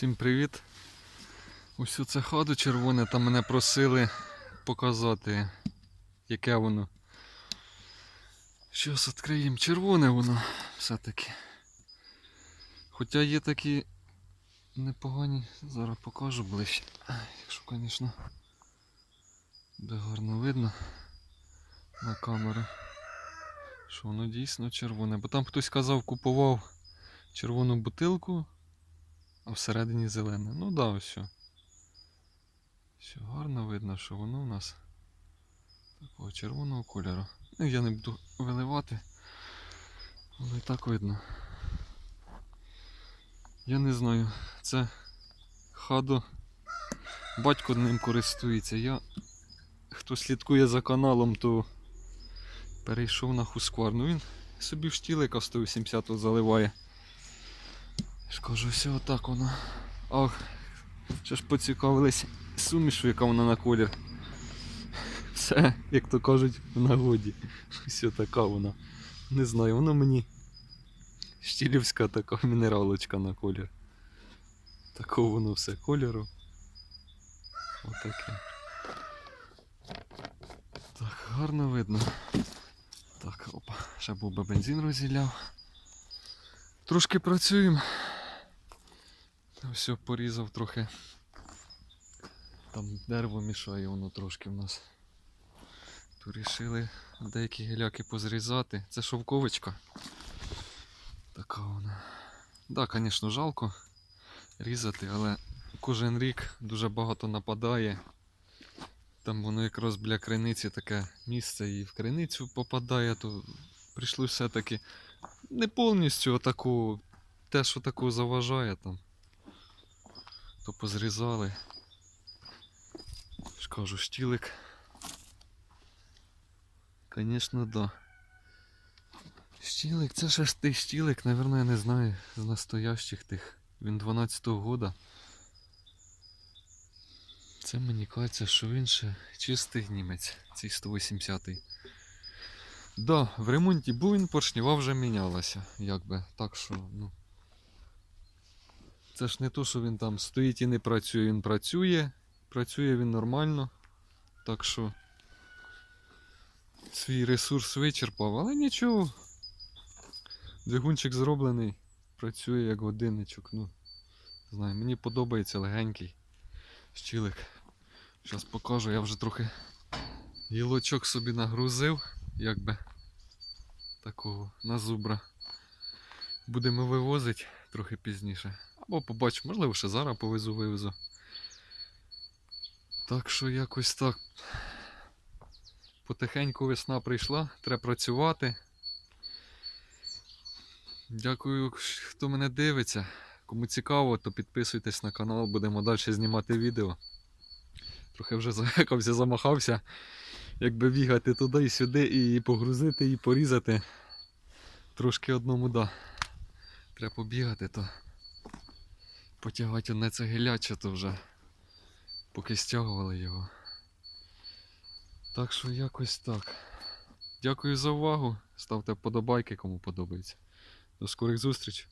Всім привіт! Ось це ходу червоне, там мене просили показати, яке воно. Щось відкриємо. Червоне воно все-таки. Хоча є такі непогані, зараз покажу ближче. Якщо, звісно, буде гарно видно на камеру. Що воно дійсно червоне. Бо там хтось казав, купував червону бутилку, а всередині зелене. Ну да, ось. Все. Все гарно видно, що воно у нас такого червоного кольору. Ну, я не буду виливати, але і так видно. Я не знаю, це хадо. Батько ним користується. Я, хто слідкує за каналом, то перейшов на хускварну. Він собі в штілика 180-го заливає. Ж кажу, отак воно. Ах, ще ж поцікавились сумішу, яка вона на колір. Все, як то кажуть, в нагоді. Все така вона. Не знаю, воно мені щілівська така мінералочка на колір. Такого воно все кольору. Отаке. Так, гарно видно. Так, опа, ще був би бензин розділяв. Трошки працюємо. Все, порізав трохи. Там дерево мішає воно трошки в нас. То рішили деякі гіляки позрізати. Це шовковичка. Така вона. Так, да, звісно, жалко різати, але кожен рік дуже багато нападає. Там воно якраз біля криниці таке місце і в криницю попадає, то прийшли все-таки не повністю отаку, те, що таку заважає там. То позрізали. Кажу, штілик. Звісно, да. Штілик, це ще ж той штілик, напевно, я не знаю, з настоящих тих. Він 12-го года. Це мені кажеться, що він ще чистий німець, цей 180-й. Да, в ремонті був він поршнева вже мінялася, якби. Так що, ну. Це ж не то, що він там стоїть і не працює, він працює. Працює він нормально. Так що свій ресурс вичерпав, але нічого. Двигунчик зроблений, працює як годинничок. Ну, знаю, мені подобається легенький щілик. Зараз покажу, я вже трохи гілочок собі нагрузив, якби такого на зубра. Будемо вивозити трохи пізніше. Або побачимо, можливо, ще зараз повезу вивезу. Так що якось так. Потихеньку весна прийшла, треба працювати. Дякую, хто мене дивиться. Кому цікаво, то підписуйтесь на канал, будемо далі знімати відео. Трохи вже заякався, замахався, якби бігати туди і сюди, і погрузити, і порізати. Трошки одному да. Треба побігати, то потягати одне це геляче, то вже поки стягували його. Так що якось так. Дякую за увагу. Ставте вподобайки, кому подобається. До скорих зустрічей.